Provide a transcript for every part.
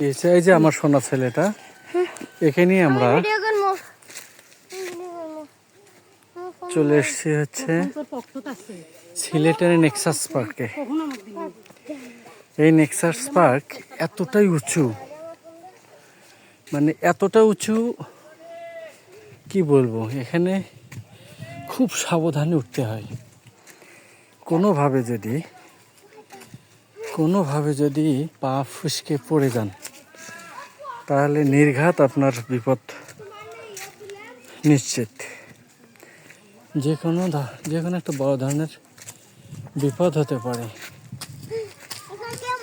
এই যে- এই যে আমার সোনা ছেলেটা এখানেই আমরা চলে এসেছি হচ্ছে সিলেটের নেক্সাস পার্কে এই নেক্সাস পার্ক এতটাই উঁচু মানে এতটা উঁচু কি বলব এখানে খুব সাবধানে উঠতে হয়। কোনোভাবে যদি কোনোভাবে যদি পা ফুসকে পড়ে যান। তাহলে নির্ঘাত আপনার বিপদ নিশ্চিত। যে কোনো ধা- যে কোনো একটা বড় ধরনের বিপদ হতে পারে।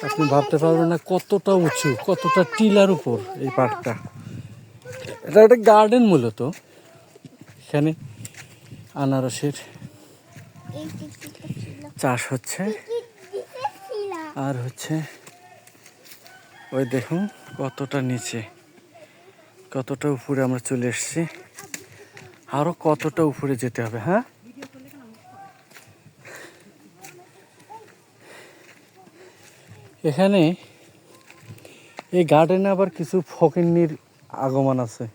আপনি ভাবতে পারবেন না কতটা উঁচু কতটা টিলার উপর এই পার্কটা এটা একটা গার্ডেন মূলত। এখানে আনারসের চাষ হচ্ছে। আর হচ্ছে ওই দেখুন কতটা নিচে, কতটা উপরে আমরা চলে এসেছি। আরও কতটা উপরে যেতে হবে হ্যাঁ? এখানে এই গার্ডেনে আবার কিছু ফকিন্নির আগমন আছে।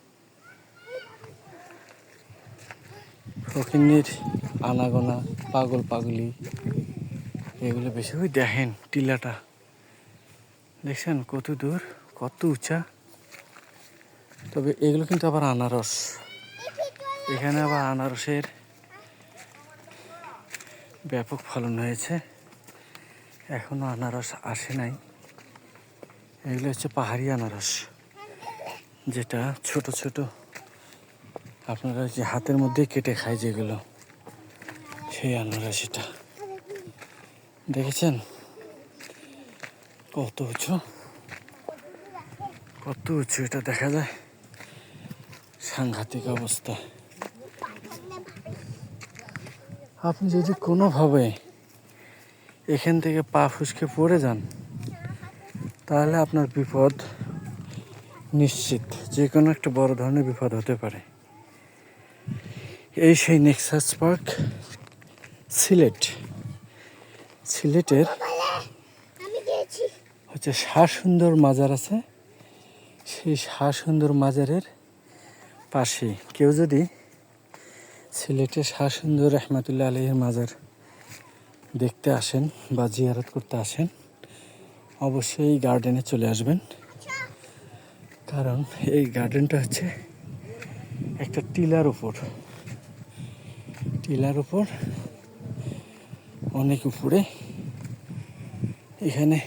ফকিন্নির আনাগোনা, পাগল পাগলি, এগুলো বেশি ওই দেখেন টিলাটা। দেখছেন কত দূর, কত উঁচা। তবে এগুলো কিন্তু আবার আনারস। এখানে আবার আনারসের ব্যাপক ফলন হয়েছে। এখনও আনারস আসে নাই। এগুলো হচ্ছে পাহাড়ি আনারস, যেটা ছোট ছোট আপনারা যে হাতের মধ্যেই কেটে খায় যেগুলো, সেই আনারস এটা। দেখেছেন? কত উঁচু? কত উঁচু এটা দেখা যায়? সাংঘাতিক অবস্থা। আপনি যদি কোনোভাবে এখান থেকে পা ফুসকে পড়ে যান, তাহলে আপনার বিপদ নিশ্চিত। যে কোনো একটা বড় ধরনের বিপদ হতে পারে। এই সেই নেক্সাস পার্ক সিলেট। সিলেটের হচ্ছে শাহ সুন্দর মাজার আছে। সেই শাহ সুন্দর মাজারের পাশে। কেউ যদি সিলেটে শাহ সুন্দর রহমাতুল্লাহ আলহের মাজার দেখতে আসেন বা জিয়ারত করতে আসেন, অবশ্যই গার্ডেনে চলে আসবেন। কারণ এই গার্ডেনটা হচ্ছে একটা টিলার উপর। টিলার উপর অনেক উপরে এখানে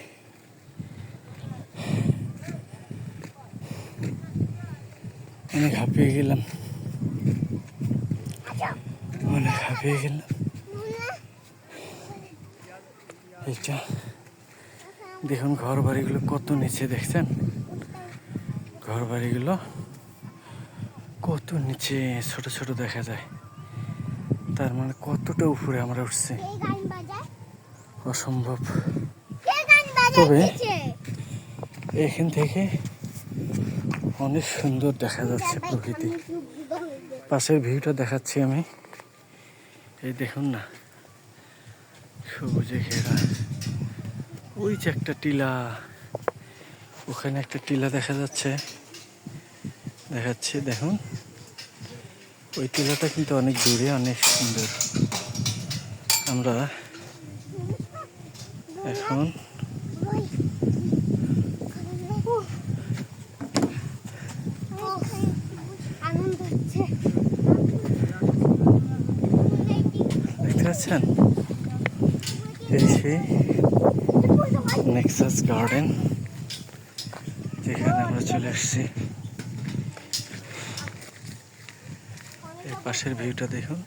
অনেক হাঁপিয়ে গেলাম। অনেক হাঁপিয়ে গেলাম। এইটা দেখুন ঘর বাড়িগুলো কত নিচে দেখছেন? ঘর বাড়িগুলো কত নিচে ছোট ছোট দেখা যায়। তার মানে কতটা উপরে আমরা উঠছি। অসম্ভব। তবে এখান থেকে অনেক সুন্দর দেখা যাচ্ছে প্রকৃতি। পাশের ভিউটা দেখাচ্ছি আমি। এই দেখুন না, সবুজে ঘেরা। ওই যে একটা টিলা, ওখানে একটা টিলা দেখা যাচ্ছে। দেখাচ্ছি, দেখুন। ওই টিলাটা কিন্তু অনেক দূরে, অনেক সুন্দর। আমরা এখন আনন্দ দেখতে পাচ্ছেন? এই সেই নেক্সাস গার্ডেন যেখানে আমরা চলে এসেছি। এই পাশের ভিউটা দেখুন।